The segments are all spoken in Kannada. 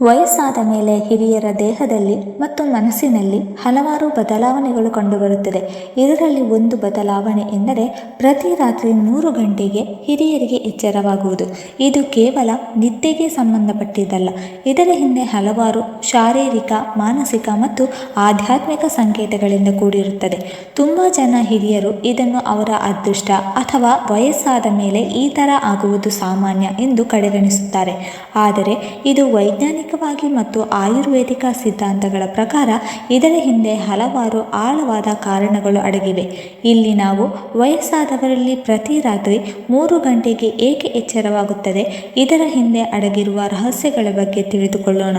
ವಯಸ್ಸಾದ ಮೇಲೆ ಹಿರಿಯರ ದೇಹದಲ್ಲಿ ಮತ್ತು ಮನಸ್ಸಿನಲ್ಲಿ ಹಲವಾರು ಬದಲಾವಣೆಗಳು ಕಂಡುಬರುತ್ತದೆ. ಇದರಲ್ಲಿ ಒಂದು ಬದಲಾವಣೆ ಎಂದರೆ ಪ್ರತಿ ರಾತ್ರಿ ಮೂರು ಗಂಟೆಗೆ ಹಿರಿಯರಿಗೆ ಎಚ್ಚರವಾಗುವುದು. ಇದು ಕೇವಲ ನಿದ್ದೆಗೆ ಸಂಬಂಧಪಟ್ಟಿದ್ದಲ್ಲ. ಇದರ ಹಿಂದೆ ಹಲವಾರು ಶಾರೀರಿಕ, ಮಾನಸಿಕ ಮತ್ತು ಆಧ್ಯಾತ್ಮಿಕ ಸಂಕೇತಗಳಿಂದ ಕೂಡಿರುತ್ತದೆ. ತುಂಬ ಜನ ಹಿರಿಯರು ಇದನ್ನು ಅವರ ಅದೃಷ್ಟ ಅಥವಾ ವಯಸ್ಸಾದ ಮೇಲೆ ಈ ಥರ ಆಗುವುದು ಸಾಮಾನ್ಯ ಎಂದು ಕಡೆಗಣಿಸುತ್ತಾರೆ. ಆದರೆ ಇದು ವೈಜ್ಞಾನಿಕವಾಗಿ ಮತ್ತು ಆಯುರ್ವೇದಿಕ ಸಿದ್ಧಾಂತಗಳ ಪ್ರಕಾರ ಇದರ ಹಿಂದೆ ಹಲವಾರು ಆಳವಾದ ಕಾರಣಗಳು ಅಡಗಿವೆ. ಇಲ್ಲಿ ನಾವು ವಯಸ್ಸಾದವರಲ್ಲಿ ಪ್ರತಿ ರಾತ್ರಿ ಮೂರು ಗಂಟೆಗೆ ಏಕೆ ಎಚ್ಚರವಾಗುತ್ತದೆ? ಇದರ ಹಿಂದೆ ಅಡಗಿರುವ ರಹಸ್ಯಗಳ ಬಗ್ಗೆ ತಿಳಿದುಕೊಳ್ಳೋಣ.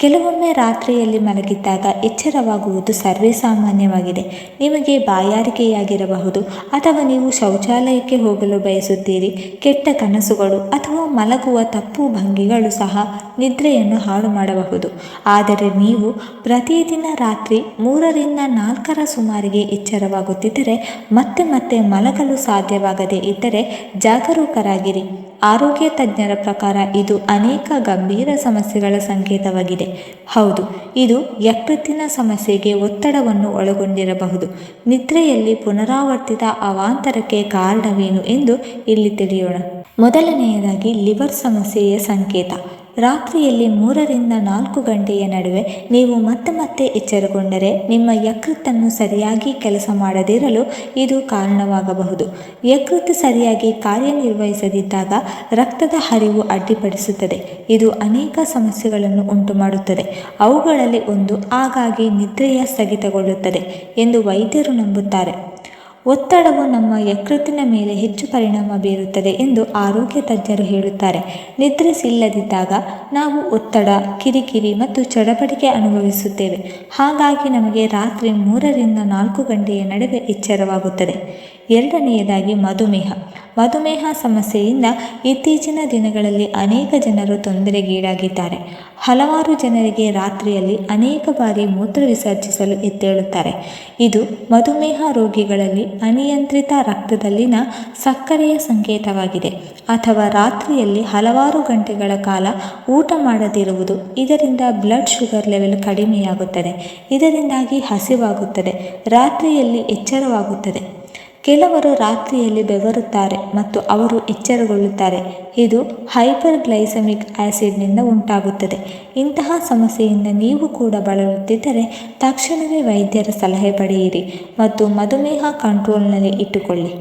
ಕೆಲವೊಮ್ಮೆ ರಾತ್ರಿಯಲ್ಲಿ ಮಲಗಿದ್ದಾಗ ಎಚ್ಚರವಾಗುವುದು ಸರ್ವೇಸಾಮಾನ್ಯವಾಗಿದೆ. ನಿಮಗೆ ಬಾಯಾರಿಕೆಯಾಗಿರಬಹುದು, ಅಥವಾ ನೀವು ಶೌಚಾಲಯಕ್ಕೆ ಹೋಗಲು ಬಯಸುತ್ತೀರಿ. ಕೆಟ್ಟ ಕನಸುಗಳು ಅಥವಾ ಮಲಗುವ ತಪ್ಪು ಭಂಗಿಗಳು ಸಹ ನಿದ್ರೆಯನ್ನು ಹಾಳು ಮಾಡಬಹುದು ಆದರೆ ನೀವು ಪ್ರತಿದಿನ ರಾತ್ರಿ ಮೂರರಿಂದ ನಾಲ್ಕರ ಸುಮಾರಿಗೆ ಎಚ್ಚರವಾಗುತ್ತಿದ್ದರೆ ಮತ್ತೆ ಮತ್ತೆ ಮಲಗಲು ಸಾಧ್ಯವಾಗದೇ ಇದ್ದರೆ ಜಾಗರೂಕರಾಗಿರಿ. ಆರೋಗ್ಯ ತಜ್ಞರ ಪ್ರಕಾರ ಇದು ಅನೇಕ ಗಂಭೀರ ಸಮಸ್ಯೆಗಳ ಸಂಕೇತವಾಗಿದೆ. ಹೌದು, ಇದು ಯಕೃತ್ತಿನ ಸಮಸ್ಯೆಗೆ ಒತ್ತಡವನ್ನು ಒಳಗೊಂಡಿರಬಹುದು. ನಿದ್ರೆಯಲ್ಲಿ ಪುನರಾವರ್ತಿತ ಅವಾಂತರಕ್ಕೆ ಕಾರಣವೇನು ಎಂದು ಇಲ್ಲಿ ತಿಳಿಯೋಣ. ಮೊದಲನೆಯದಾಗಿ ಲಿವರ್ ಸಮಸ್ಯೆಯ ಸಂಕೇತ. ರಾತ್ರಿಯಲ್ಲಿ ಮೂರರಿಂದ ನಾಲ್ಕು ಗಂಟೆಯ ನಡುವೆ ನೀವು ಮತ್ತೆ ಮತ್ತೆ ಎಚ್ಚರಗೊಂಡರೆ ನಿಮ್ಮ ಯಕೃತ್ತನ್ನು ಸರಿಯಾಗಿ ಕೆಲಸ ಮಾಡದಿರಲು ಇದು ಕಾರಣವಾಗಬಹುದು. ಯಕೃತ್ತು ಸರಿಯಾಗಿ ಕಾರ್ಯನಿರ್ವಹಿಸದಿದ್ದಾಗ ರಕ್ತದ ಹರಿವು ಅಡ್ಡಿಪಡಿಸುತ್ತದೆ. ಇದು ಅನೇಕ ಸಮಸ್ಯೆಗಳನ್ನು ಉಂಟುಮಾಡುತ್ತದೆ. ಅವುಗಳಲ್ಲಿ ಒಂದು ಆಗಾಗಿ ನಿದ್ರೆಯ ಸ್ಥಗಿತಗೊಳ್ಳುತ್ತದೆ ಎಂದು ವೈದ್ಯರು ನಂಬುತ್ತಾರೆ. ಒತ್ತಡವು ನಮ್ಮ ಯಕೃತ್ತಿನ ಮೇಲೆ ಹೆಚ್ಚು ಪರಿಣಾಮ ಬೀರುತ್ತದೆ ಎಂದು ಆರೋಗ್ಯ ತಜ್ಞರು ಹೇಳುತ್ತಾರೆ. ನಿದ್ರಿಸಿಲ್ಲದಿದ್ದಾಗ ನಾವು ಒತ್ತಡ, ಕಿರಿಕಿರಿ ಮತ್ತು ಚಡಪಡಿಕೆ ಅನುಭವಿಸುತ್ತೇವೆ. ಹಾಗಾಗಿ ನಮಗೆ ರಾತ್ರಿ ಮೂರರಿಂದ ನಾಲ್ಕು ಗಂಟೆಯ ನಡುವೆ ಎಚ್ಚರವಾಗುತ್ತದೆ. ಎರಡನೆಯದಾಗಿ ಮಧುಮೇಹ. ಮಧುಮೇಹ ಸಮಸ್ಯೆಯಿಂದ ಇತ್ತೀಚಿನ ದಿನಗಳಲ್ಲಿ ಅನೇಕ ಜನರು ತೊಂದರೆಗೀಡಾಗಿದ್ದಾರೆ. ಹಲವಾರು ಜನರಿಗೆ ರಾತ್ರಿಯಲ್ಲಿ ಅನೇಕ ಬಾರಿ ಮೂತ್ರ ವಿಸರ್ಜಿಸಲು ಎದ್ದೇಳುತ್ತಾರೆ. ಇದು ಮಧುಮೇಹ ರೋಗಿಗಳಲ್ಲಿ ಅನಿಯಂತ್ರಿತ ರಕ್ತದಲ್ಲಿನ ಸಕ್ಕರೆಯ ಸಂಕೇತವಾಗಿದೆ. ಅಥವಾ ರಾತ್ರಿಯಲ್ಲಿ ಹಲವಾರು ಗಂಟೆಗಳ ಕಾಲ ಊಟ ಮಾಡದಿರುವುದು, ಇದರಿಂದ ಬ್ಲಡ್ ಶುಗರ್ ಲೆವೆಲ್ ಕಡಿಮೆಯಾಗುತ್ತದೆ. ಇದರಿಂದಾಗಿ ಹಸಿವಾಗುತ್ತದೆ. ರಾತ್ರಿಯಲ್ಲಿ ಎಚ್ಚರವಾಗುತ್ತದೆ. ಕೆಲವರು ರಾತ್ರಿಯಲ್ಲಿ ಬೆವರುತ್ತಾರೆ ಮತ್ತು ಅವರು ಎಚ್ಚರಗೊಳ್ಳುತ್ತಾರೆ. ಇದು ಹೈಪರ್ ಗ್ಲೈಸಮಿಕ್ ಆ್ಯಸಿಡ್ನಿಂದ ಉಂಟಾಗುತ್ತದೆ. ಇಂತಹ ಸಮಸ್ಯೆಯಿಂದ ನೀವು ಕೂಡ ಬಳಲುತ್ತಿದ್ದರೆ ತಕ್ಷಣವೇ ವೈದ್ಯರ ಸಲಹೆ ಪಡೆಯಿರಿ ಮತ್ತು ಮಧುಮೇಹ ಕಂಟ್ರೋಲ್ನಲ್ಲಿ ಇಟ್ಟುಕೊಳ್ಳಿ.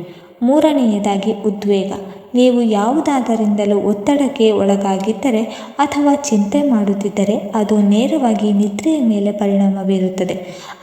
ಮೂರನೆಯದಾಗಿ ಉದ್ವೇಗ. ನೀವು ಯಾವುದಾದರಿಂದಲೂ ಒತ್ತಡಕ್ಕೆ ಒಳಗಾಗಿದ್ದರೆ ಅಥವಾ ಚಿಂತೆ ಮಾಡುತ್ತಿದ್ದರೆ ಅದು ನೇರವಾಗಿ ನಿದ್ರೆಯ ಮೇಲೆ ಪರಿಣಾಮ ಬೀರುತ್ತದೆ.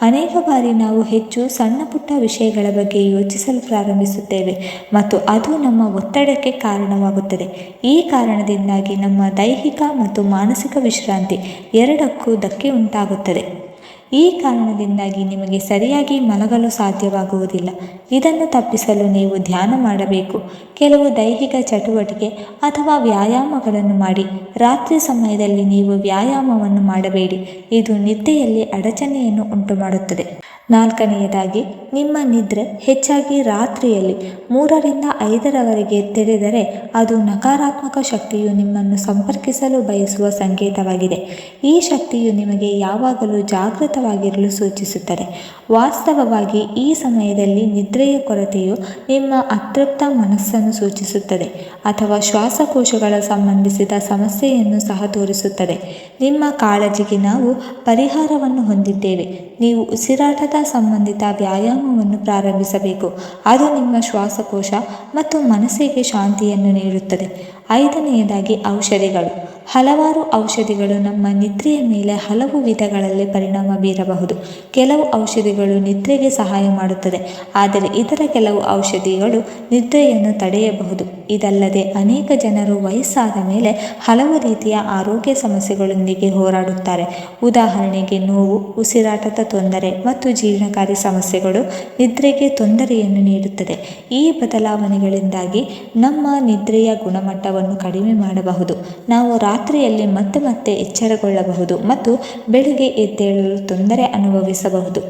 ಅನೇಕ ಬಾರಿ ನಾವು ಹೆಚ್ಚು ಸಣ್ಣ ಪುಟ್ಟ ವಿಷಯಗಳ ಬಗ್ಗೆ ಯೋಚಿಸಲು ಪ್ರಾರಂಭಿಸುತ್ತೇವೆ ಮತ್ತು ಅದು ನಮ್ಮ ಒತ್ತಡಕ್ಕೆ ಕಾರಣವಾಗುತ್ತದೆ. ಈ ಕಾರಣದಿಂದಾಗಿ ನಮ್ಮ ದೈಹಿಕ ಮತ್ತು ಮಾನಸಿಕ ವಿಶ್ರಾಂತಿ ಎರಡಕ್ಕೂ ಧಕ್ಕೆ ಉಂಟಾಗುತ್ತದೆ. ಈ ಕಾರಣದಿಂದಾಗಿ ನಿಮಗೆ ಸರಿಯಾಗಿ ಮಲಗಲು ಸಾಧ್ಯವಾಗುವುದಿಲ್ಲ. ಇದನ್ನು ತಪ್ಪಿಸಲು ನೀವು ಧ್ಯಾನ ಮಾಡಬೇಕು. ಕೆಲವು ದೈಹಿಕ ಚಟುವಟಿಕೆ ಅಥವಾ ವ್ಯಾಯಾಮಗಳನ್ನು ಮಾಡಿ. ರಾತ್ರಿ ಸಮಯದಲ್ಲಿ ನೀವು ವ್ಯಾಯಾಮವನ್ನು ಮಾಡಬೇಡಿ. ಇದು ನಿದ್ದೆಯಲ್ಲಿ ಅಡಚಣೆಯನ್ನು ಉಂಟುಮಾಡುತ್ತದೆ. ನಾಲ್ಕನೆಯದಾಗಿ, ನಿಮ್ಮ ನಿದ್ರೆ ಹೆಚ್ಚಾಗಿ ರಾತ್ರಿಯಲ್ಲಿ ಮೂರರಿಂದ ಐದರವರೆಗೆ ತೆರೆದರೆ ಅದು ನಕಾರಾತ್ಮಕ ಶಕ್ತಿಯು ನಿಮ್ಮನ್ನು ಸಂಪರ್ಕಿಸಲು ಬಯಸುವ ಸಂಕೇತವಾಗಿದೆ. ಈ ಶಕ್ತಿಯು ನಿಮಗೆ ಯಾವಾಗಲೂ ಜಾಗೃತವಾಗಿರಲು ಸೂಚಿಸುತ್ತದೆ. ವಾಸ್ತವವಾಗಿ, ಈ ಸಮಯದಲ್ಲಿ ನಿದ್ರೆಯ ಕೊರತೆಯು ನಿಮ್ಮ ಅತೃಪ್ತ ಮನಸ್ಸನ್ನು ಸೂಚಿಸುತ್ತದೆ ಅಥವಾ ಶ್ವಾಸಕೋಶಗಳ ಸಂಬಂಧಿಸಿದ ಸಮಸ್ಯೆಯನ್ನು ಸಹ ತೋರಿಸುತ್ತದೆ. ನಿಮ್ಮ ಕಾಳಜಿಗೆ ನಾವು ಪರಿಹಾರವನ್ನು ಹೊಂದಿದ್ದೇವೆ. ನೀವು ಉಸಿರಾಟದ ಸಂಬಂಧಿತ ವ್ಯಾಯಾಮವನ್ನು ಪ್ರಾರಂಭಿಸಬೇಕು. ಅದು ನಿಮ್ಮ ಶ್ವಾಸಕೋಶ ಮತ್ತು ಮನಸ್ಸಿಗೆ ಶಾಂತಿಯನ್ನು ನೀಡುತ್ತದೆ. ಐದನೆಯದಾಗಿ ಔಷಧಿಗಳು. ಹಲವಾರು ಔಷಧಿಗಳು ನಮ್ಮ ನಿದ್ರೆಯ ಮೇಲೆ ಹಲವು ವಿಧಗಳಲ್ಲಿ ಪರಿಣಾಮ ಬೀರಬಹುದು. ಕೆಲವು ಔಷಧಿಗಳು ನಿದ್ರೆಗೆ ಸಹಾಯ ಮಾಡುತ್ತದೆ. ಆದರೆ ಇತರ ಕೆಲವು ಔಷಧಿಗಳು ನಿದ್ರೆಯನ್ನು ತಡೆಯಬಹುದು. ಇದಲ್ಲದೆ ಅನೇಕ ಜನರು ವಯಸ್ಸಾದ ಮೇಲೆ ಹಲವು ರೀತಿಯ ಆರೋಗ್ಯ ಸಮಸ್ಯೆಗಳೊಂದಿಗೆ ಹೋರಾಡುತ್ತಾರೆ. ಉದಾಹರಣೆಗೆ ನೋವು, ಉಸಿರಾಟದ ತೊಂದರೆ ಮತ್ತು ಜೀರ್ಣಕಾರಿ ಸಮಸ್ಯೆಗಳು ನಿದ್ರೆಗೆ ತೊಂದರೆಯನ್ನು ನೀಡುತ್ತದೆ. ಈ ಬದಲಾವಣೆಗಳಿಂದಾಗಿ ನಮ್ಮ ನಿದ್ರೆಯ ಗುಣಮಟ್ಟವನ್ನು ಕಡಿಮೆ ಮಾಡಬಹುದು. ನಾವು ರಾತ್ರಿಯಲ್ಲಿ ಮತ್ತೆ ಮತ್ತೆ ಎಚ್ಚರಗೊಳ್ಳಬಹುದು ಮತ್ತು ಬೆಳಿಗ್ಗೆ ಎದ್ದೇಳಲು ತೊಂದರೆ ಅನುಭವಿಸಬಹುದು.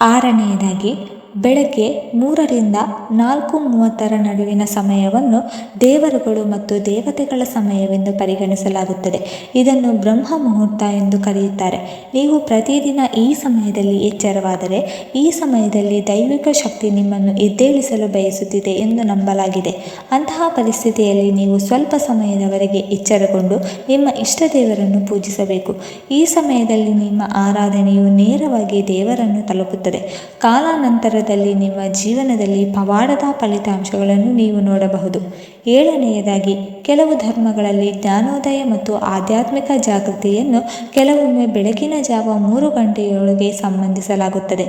ಆರನೆಯದಾಗಿ ಬೆಳಗ್ಗೆ ಮೂರರಿಂದ ನಾಲ್ಕು ಮೂವತ್ತರ ನಡುವಿನ ಸಮಯವನ್ನು ದೇವರುಗಳು ಮತ್ತು ದೇವತೆಗಳ ಸಮಯವೆಂದು ಪರಿಗಣಿಸಲಾಗುತ್ತದೆ. ಇದನ್ನು ಬ್ರಹ್ಮ ಮುಹೂರ್ತ ಎಂದು ಕರೆಯುತ್ತಾರೆ. ನೀವು ಪ್ರತಿದಿನ ಈ ಸಮಯದಲ್ಲಿ ಎಚ್ಚರವಾದರೆ ಈ ಸಮಯದಲ್ಲಿ ದೈವಿಕ ಶಕ್ತಿ ನಿಮ್ಮನ್ನು ಎದ್ದೇಳಿಸಲು ಬಯಸುತ್ತಿದೆ ಎಂದು ನಂಬಲಾಗಿದೆ. ಅಂತಹ ಪರಿಸ್ಥಿತಿಯಲ್ಲಿ ನೀವು ಸ್ವಲ್ಪ ಸಮಯದವರೆಗೆ ಎಚ್ಚರಗೊಂಡು ನಿಮ್ಮ ಇಷ್ಟ ದೇವರನ್ನು ಪೂಜಿಸಬೇಕು. ಈ ಸಮಯದಲ್ಲಿ ನಿಮ್ಮ ಆರಾಧನೆಯು ನೇರವಾಗಿ ದೇವರನ್ನು ತಲುಪುತ್ತದೆ. ಕಾಲಾನಂತರದಲ್ಲಿ ನಿಮ್ಮ ಜೀವನದಲ್ಲಿ ಪವಾಡದ ಫಲಿತಾಂಶಗಳನ್ನು ನೀವು ನೋಡಬಹುದು. ಏಳನೆಯದಾಗಿ, ಕೆಲವು ಧರ್ಮಗಳಲ್ಲಿ ಜ್ಞಾನೋದಯ ಮತ್ತು ಆಧ್ಯಾತ್ಮಿಕ ಜಾಗೃತಿಯನ್ನು ಕೆಲವೊಮ್ಮೆ ಬೆಳಗಿನ ಜಾವ ಮೂರು ಗಂಟೆಯೊಳಗೆ ಸಂಬಂಧಿಸಲಾಗುತ್ತದೆ.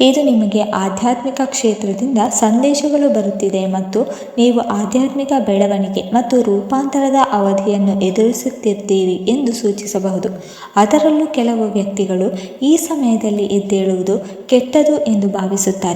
ಇದು ನಿಮಗೆ ಆಧ್ಯಾತ್ಮಿಕ ಕ್ಷೇತ್ರದಿಂದ ಸಂದೇಶಗಳು ಬರುತ್ತಿದೆ ಮತ್ತು ನೀವು ಆಧ್ಯಾತ್ಮಿಕ ಬೆಳವಣಿಗೆ ಮತ್ತು ರೂಪಾಂತರದ ಅವಧಿಯನ್ನು ಎದುರಿಸುತ್ತಿದ್ದೀರಿ ಎಂದು ಸೂಚಿಸಬಹುದು. ಅದರಲ್ಲೂ ಕೆಲವು ವ್ಯಕ್ತಿಗಳು ಈ ಸಮಯದಲ್ಲಿ ಎದ್ದೇಳುವುದು ಕೆಟ್ಟದು ಎಂದು ಭಾವಿಸುತ್ತಾರೆ.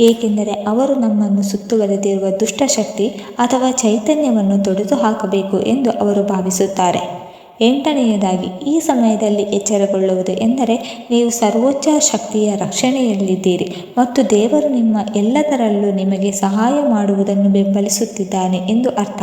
ಏಕೆಂದರೆ ಅವರು ನಮ್ಮನ್ನು ಸುತ್ತುವರೆದಿರುವ ದುಷ್ಟಶಕ್ತಿ ಅಥವಾ ಚೈತನ್ಯವನ್ನು ತೊಡೆದು ಹಾಕಬೇಕು ಎಂದು ಅವರು ಭಾವಿಸುತ್ತಾರೆ. ಎಂಟನೆಯದಾಗಿ, ಈ ಸಮಯದಲ್ಲಿ ಎಚ್ಚರಗೊಳ್ಳುವುದು ಎಂದರೆ ನೀವು ಸರ್ವೋಚ್ಚ ಶಕ್ತಿಯ ರಕ್ಷಣೆಯಲ್ಲಿದ್ದೀರಿ ಮತ್ತು ದೇವರು ನಿಮ್ಮ ಎಲ್ಲದರಲ್ಲೂ ನಿಮಗೆ ಸಹಾಯ ಮಾಡುವುದನ್ನು ಬೆಂಬಲಿಸುತ್ತಿದ್ದಾನೆ ಎಂದು ಅರ್ಥ.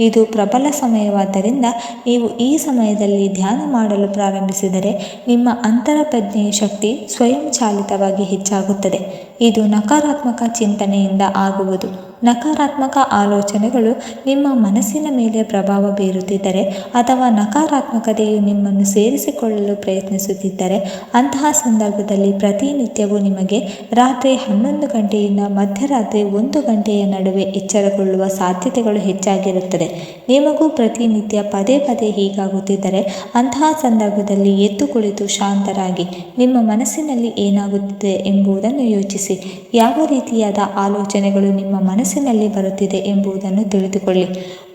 ಇದು ಪ್ರಬಲ ಸಮಯವಾದ್ದರಿಂದ ನೀವು ಈ ಸಮಯದಲ್ಲಿ ಧ್ಯಾನ ಮಾಡಲು ಪ್ರಾರಂಭಿಸಿದರೆ ನಿಮ್ಮ ಅಂತರಪ್ರಜ್ಞೆಯ ಶಕ್ತಿ ಸ್ವಯಂಚಾಲಿತವಾಗಿ ಹೆಚ್ಚಾಗುತ್ತದೆ. ಇದು ನಕಾರಾತ್ಮಕ ಚಿಂತನೆಯಿಂದ ಆಗುವುದು. ನಕಾರಾತ್ಮಕ ಆಲೋಚನೆಗಳು ನಿಮ್ಮ ಮನಸ್ಸಿನ ಮೇಲೆ ಪ್ರಭಾವ ಬೀರುತ್ತಿದ್ದರೆ ಅಥವಾ ನಕಾರಾತ್ಮಕತೆಯು ನಿಮ್ಮನ್ನು ಸೇರಿಸಿಕೊಳ್ಳಲು ಪ್ರಯತ್ನಿಸುತ್ತಿದ್ದರೆ, ಅಂತಹ ಸಂದರ್ಭದಲ್ಲಿ ಪ್ರತಿನಿತ್ಯವೂ ನಿಮಗೆ ರಾತ್ರಿ ಹನ್ನೊಂದು ಗಂಟೆಯಿಂದ ಮಧ್ಯರಾತ್ರಿ ಒಂದು ಗಂಟೆಯ ನಡುವೆ ಎಚ್ಚರಗೊಳ್ಳುವ ಸಾಧ್ಯತೆಗಳು ಹೆಚ್ಚಾಗಿರುತ್ತದೆ. ನಿಮಗೂ ಪ್ರತಿನಿತ್ಯ ಪದೇ ಪದೇ ಹೀಗಾಗುತ್ತಿದ್ದರೆ, ಅಂತಹ ಸಂದರ್ಭದಲ್ಲಿ ಎದ್ದು ಕುಳಿತು ಶಾಂತರಾಗಿ ನಿಮ್ಮ ಮನಸ್ಸಿನಲ್ಲಿ ಏನಾಗುತ್ತಿದೆ ಎಂಬುದನ್ನು ಯೋಚಿಸಿ. ಯಾವ ರೀತಿಯಾದ ಆಲೋಚನೆಗಳು ನಿಮ್ಮ ಮನಸ್ಸಿನಲ್ಲಿ ಬರುತ್ತಿದೆ ಎಂಬುದನ್ನು ತಿಳಿದುಕೊಳ್ಳಿ.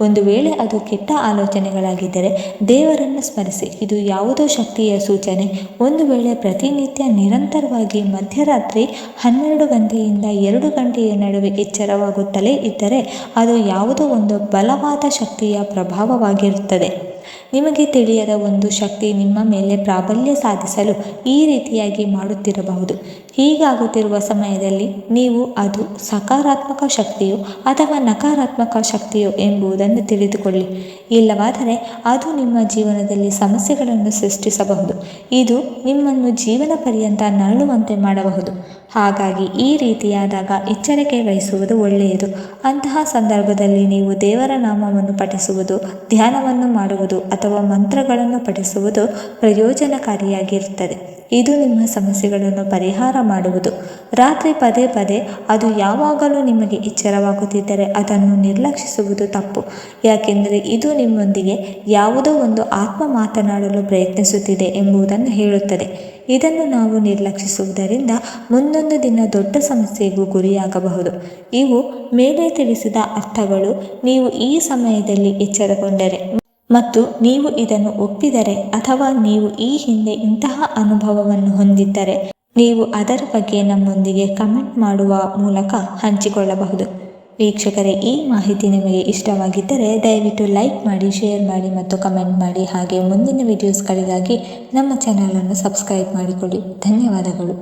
ಒಂದು ವೇಳೆ ಅದು ಕೆಟ್ಟ ಆಲೋಚನೆಗಳಾಗಿದ್ದರೆ ದೇವರನ್ನು ಸ್ಮರಿಸಿ. ಇದು ಯಾವುದೋ ಶಕ್ತಿಯ ಸೂಚನೆ. ಒಂದು ವೇಳೆ ಪ್ರತಿನಿತ್ಯ ನಿರಂತರವಾಗಿ ಮಧ್ಯರಾತ್ರಿ ಹನ್ನೆರಡು ಗಂಟೆಯಿಂದ ಎರಡು ಗಂಟೆಯ ನಡುವೆ ಎಚ್ಚರವಾಗುತ್ತಲೇ ಇದ್ದರೆ ಅದು ಯಾವುದೋ ಒಂದು ಬಲವಾದ ಶಕ್ತಿಯ ಪ್ರಭಾವವಾಗಿರುತ್ತದೆ. ನಿಮಗೆ ತಿಳಿಯದ ಒಂದು ಶಕ್ತಿ ನಿಮ್ಮ ಮೇಲೆ ಪ್ರಾಬಲ್ಯ ಸಾಧಿಸಲು ಈ ರೀತಿಯಾಗಿ ಮಾಡುತ್ತಿರಬಹುದು. ಹೀಗಾಗುತ್ತಿರುವ ಸಮಯದಲ್ಲಿ ನೀವು ಅದು ಸಕಾರಾತ್ಮಕ ಶಕ್ತಿಯೋ ಅಥವಾ ನಕಾರಾತ್ಮಕ ಶಕ್ತಿಯೋ ಎಂಬುದನ್ನು ತಿಳಿದುಕೊಳ್ಳಿ. ಇಲ್ಲವಾದರೆ ಅದು ನಿಮ್ಮ ಜೀವನದಲ್ಲಿ ಸಮಸ್ಯೆಗಳನ್ನು ಸೃಷ್ಟಿಸಬಹುದು. ಇದು ನಿಮ್ಮನ್ನು ಜೀವನ ಪರ್ಯಂತ ನರಳುವಂತೆ ಮಾಡಬಹುದು. ಹಾಗಾಗಿ ಈ ರೀತಿಯಾದಾಗ ಎಚ್ಚರಿಕೆ ವಹಿಸುವುದು ಒಳ್ಳೆಯದು. ಅಂತಹ ಸಂದರ್ಭದಲ್ಲಿ ನೀವು ದೇವರ ನಾಮವನ್ನು ಪಠಿಸುವುದು, ಧ್ಯಾನವನ್ನು ಮಾಡುವುದು ಅಥವಾ ಮಂತ್ರಗಳನ್ನು ಪಠಿಸುವುದು ಪ್ರಯೋಜನಕಾರಿಯಾಗಿರುತ್ತದೆ. ಇದು ನಿಮ್ಮ ಸಮಸ್ಯೆಗಳನ್ನು ಪರಿಹಾರ ಮಾಡುವುದು. ರಾತ್ರಿ ಪದೇ ಪದೇ ಅದು ಯಾವಾಗಲೂ ನಿಮಗೆ ಎಚ್ಚರವಾಗುತ್ತಿದ್ದರೆ ಅದನ್ನು ನಿರ್ಲಕ್ಷಿಸುವುದು ತಪ್ಪು. ಯಾಕೆಂದರೆ ಇದು ನಿಮ್ಮೊಂದಿಗೆ ಯಾವುದೋ ಒಂದು ಆತ್ಮ ಮಾತನಾಡಲು ಪ್ರಯತ್ನಿಸುತ್ತಿದೆ ಎಂಬುದನ್ನು ಹೇಳುತ್ತದೆ. ಇದನ್ನು ನಾವು ನಿರ್ಲಕ್ಷಿಸುವುದರಿಂದ ಮುಂದೊಂದು ದಿನ ದೊಡ್ಡ ಸಮಸ್ಯೆಗೂ ಗುರಿಯಾಗಬಹುದು. ಇವು ಮೇಲೆ ತಿಳಿಸಿದ ಅರ್ಥಗಳು ನೀವು ಈ ಸಮಯದಲ್ಲಿ ಎಚ್ಚರಗೊಂಡರೆ ಮತ್ತು ನೀವು ಇದನ್ನು ಒಪ್ಪಿದರೆ ಅಥವಾ ನೀವು ಈ ಹಿಂದೆ ಇಂತಹ ಅನುಭವವನ್ನು ಹೊಂದಿದ್ದರೆ, ನೀವು ಅದರ ಬಗ್ಗೆ ನಮ್ಮೊಂದಿಗೆ ಕಮೆಂಟ್ ಮಾಡುವ ಮೂಲಕ ಹಂಚಿಕೊಳ್ಳಬಹುದು. ವೀಕ್ಷಕರೇ, ಈ ಮಾಹಿತಿ ನಿಮಗೆ ಇಷ್ಟವಾಗಿದ್ದರೆ ದಯವಿಟ್ಟು ಲೈಕ್ ಮಾಡಿ, ಶೇರ್ ಮಾಡಿ ಮತ್ತು ಕಮೆಂಟ್ ಮಾಡಿ. ಹಾಗೆ ಮುಂದಿನ ವಿಡಿಯೋಸ್ಗಳಿಗಾಗಿ ನಮ್ಮ ಚಾನಲನ್ನು ಸಬ್ಸ್ಕ್ರೈಬ್ ಮಾಡಿಕೊಳ್ಳಿ. ಧನ್ಯವಾದಗಳು.